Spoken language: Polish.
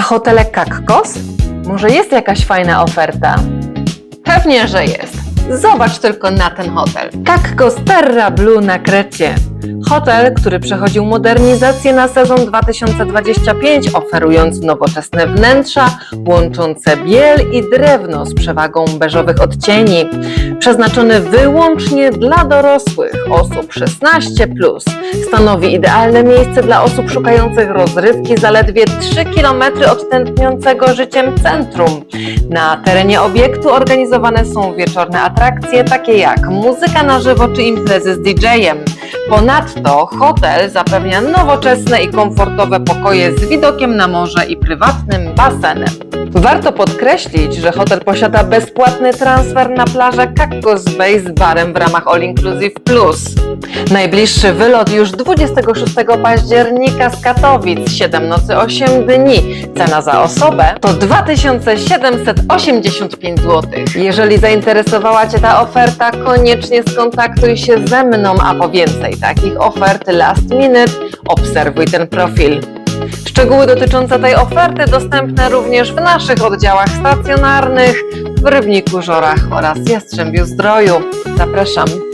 A hotele Kakkos? Może jest jakaś fajna oferta? Pewnie, że jest. Zobacz tylko na ten hotel. Kakkos Terra Blue na Krecie. Hotel, który przechodził modernizację na sezon 2025, oferując nowoczesne wnętrza, łączące biel i drewno z przewagą beżowych odcieni. Przeznaczony wyłącznie dla dorosłych osób 16+. Stanowi idealne miejsce dla osób szukających rozrywki zaledwie 3 km od tętniącego życiem centrum. Na terenie obiektu organizowane są wieczorne atrakcje, takie jak muzyka na żywo czy imprezy z DJ-em. Ponadto hotel zapewnia nowoczesne i komfortowe pokoje z widokiem na morze i prywatnym basenem. Warto podkreślić, że hotel posiada bezpłatny transfer na plażę Caccos Bay z barem w ramach All Inclusive Plus. Najbliższy wylot już 26 października z Katowic, 7 nocy 8 dni. Cena za osobę to 2785 zł. Jeżeli zainteresowała Cię ta oferta, koniecznie skontaktuj się ze mną, a po więcej takich ofert last minute obserwuj ten profil. Szczegóły dotyczące tej oferty dostępne również w naszych oddziałach stacjonarnych w Rybniku, Żorach oraz Jastrzębiu Zdroju. Zapraszam.